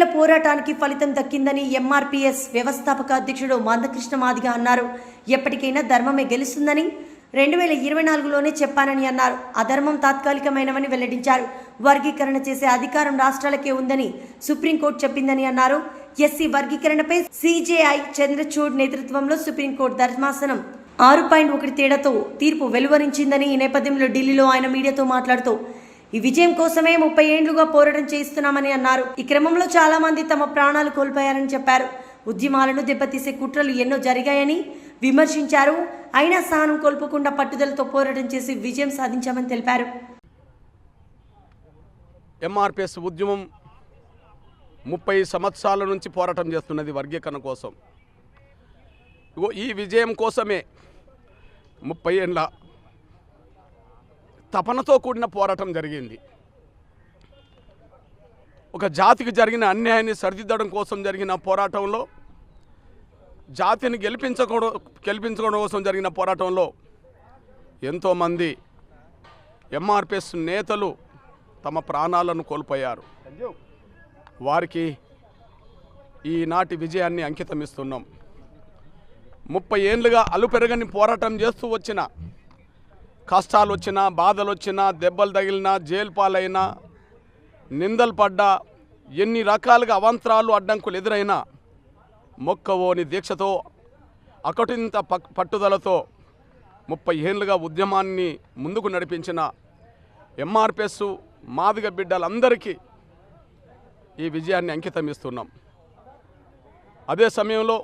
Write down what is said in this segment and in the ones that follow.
పోరాటానికి ఫలితం దక్కిందని ఎంఆర్పీఎస్ వ్యవస్థాపక అధ్యక్షుడు మందకృష్ణ మాదిగ అన్నారు. ఎప్పటికైనా ధర్మమే గెలుస్తుందని రెండు వేల ఇరవై నాలుగులోనే చెప్పానని అన్నారు. అధర్మం తాత్కాలికమైనవని వెల్లడించారు. వర్గీకరణ చేసే అధికారం రాష్ట్రాలకే ఉందని సుప్రీంకోర్టు చెప్పిందని అన్నారు. ఎస్సీ వర్గీకరణపై సిజేఐ చంద్రచూడ్ నేతృత్వంలో సుప్రీంకోర్టు ధర్మాసనం ఆరు పాయింట్ ఒకటి తేడాతో తీర్పు వెలువరించిందని ఈ నేపథ్యంలో ఢిల్లీలో ఆయన మీడియాతో మాట్లాడుతూ ఈ విజయం కోసమే ముప్పై ఏండ్లుగా పోరాటం చేస్తున్నామని అన్నారు. ఈ క్రమంలో చాలా మంది తమ ప్రాణాలు కోల్పోయారని చెప్పారు. ఉద్యమాలను దెబ్బతీసే కుట్రలు ఎన్నో జరిగాయని విమర్శించారు. అయినా సహనం కోల్పోకుండా పట్టుదలతో పోరాటం చేసి విజయం సాధించామని తెలిపారు. ఎంఆర్పిఎస్ ఉద్యమం ముప్పై సంవత్సరాల నుంచి పోరాటం చేస్తున్నది వర్గీకరణ కోసం. ఈ విజయం కోసమే ముప్పై ఏళ్ళ తపనతో కూడిన పోరాటం జరిగింది. ఒక జాతికి జరిగిన అన్యాయాన్ని సరిదిద్దడం కోసం జరిగిన పోరాటంలో జాతిని గెలిపించకూడ గెలిపించుకోవడం కోసం జరిగిన పోరాటంలో ఎంతోమంది ఎంఆర్పిఎస్ నేతలు తమ ప్రాణాలను కోల్పోయారు. వారికి ఈనాటి విజయాన్ని అంకితమిస్తున్నాం. ముప్పై ఏళ్ళుగా అలుపెరగని పోరాటం చేస్తూ వచ్చిన కష్టాలు వచ్చినా బాధలు వచ్చినా దెబ్బలు తగిలినా జైలు పాలైనా నిందలు పడ్డా ఎన్ని రకాలుగా అవంతరాలు అడ్డంకులు ఎదురైనా మొక్కవోని దీక్షతో అకటింత పక్ పట్టుదలతో ముప్పై ఏళ్ళుగా ఉద్యమాన్ని ముందుకు నడిపించిన ఎంఆర్పిఎస్ మాదిగ బిడ్డలందరికీ ఈ విజయాన్ని అంకితం ఇస్తున్నాం. అదే సమయంలో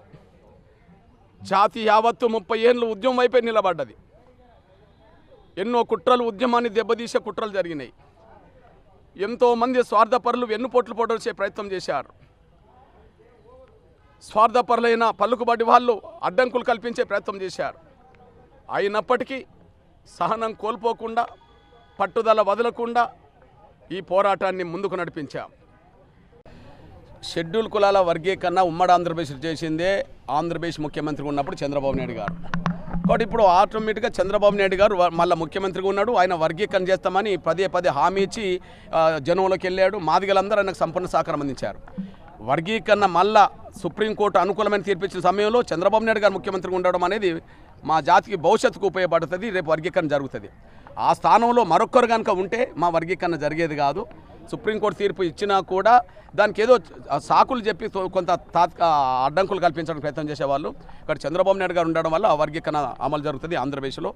జాతి యావత్తు ముప్పై ఏళ్ళు ఉద్యమం వైపే నిలబడ్డది. ఎన్నో కుట్రలు ఉద్యమాన్ని దెబ్బతీసే కుట్రలు జరిగినాయి. ఎంతోమంది స్వార్థపరులు వెన్నుపోట్లు పొడవచ్చే ప్రయత్నం చేశారు. స్వార్థపరులైన పలుకుబడి వాళ్ళు అడ్డంకులు కల్పించే ప్రయత్నం చేశారు. అయినప్పటికీ సహనం కోల్పోకుండా పట్టుదల వదలకుండా ఈ పోరాటాన్ని ముందుకు నడిపించాం. షెడ్యూల్ కులాల వర్గీకరణ ఉమ్మడి ఆంధ్రప్రదేశ్ చేసిందే. ఆంధ్రప్రదేశ్ ముఖ్యమంత్రి ఉన్నప్పుడు చంద్రబాబు నాయుడు గారు. కాబట్టి ఇప్పుడు ఆటోమేటిక్గా చంద్రబాబు నాయుడు గారు మళ్ళీ ముఖ్యమంత్రిగా ఉన్నాడు. ఆయన వర్గీకరణ చేస్తామని పదే పదే హామీ ఇచ్చి జనంలోకి వెళ్ళాడు. మాదిగలందరూ ఆయనకు సంపూర్ణ సహకారం అందించారు. వర్గీకరణ మళ్ళా సుప్రీంకోర్టు అనుకూలమైన తీర్పిచ్చిన సమయంలో చంద్రబాబు నాయుడు గారు ముఖ్యమంత్రిగా ఉండడం అనేది మా జాతికి భవిష్యత్తుకు ఉపయోగపడుతుంది. రేపు వర్గీకరణ జరుగుతుంది. ఆ స్థానంలో మరొకరు కనుక ఉంటే మా వర్గీకరణ జరిగేది కాదు. సుప్రీంకోర్టు తీర్పు ఇచ్చినా కూడా దానికి ఏదో సాకులు చెప్పి కొంత తాత్క అడ్డంకులు కల్పించడానికి ప్రయత్నం చేసేవాళ్ళు. ఇక్కడ చంద్రబాబు నాయుడు గారు ఉండడం వల్ల ఆ వర్గీకరణ అమలు జరుగుతుంది ఆంధ్రప్రదేశ్లో.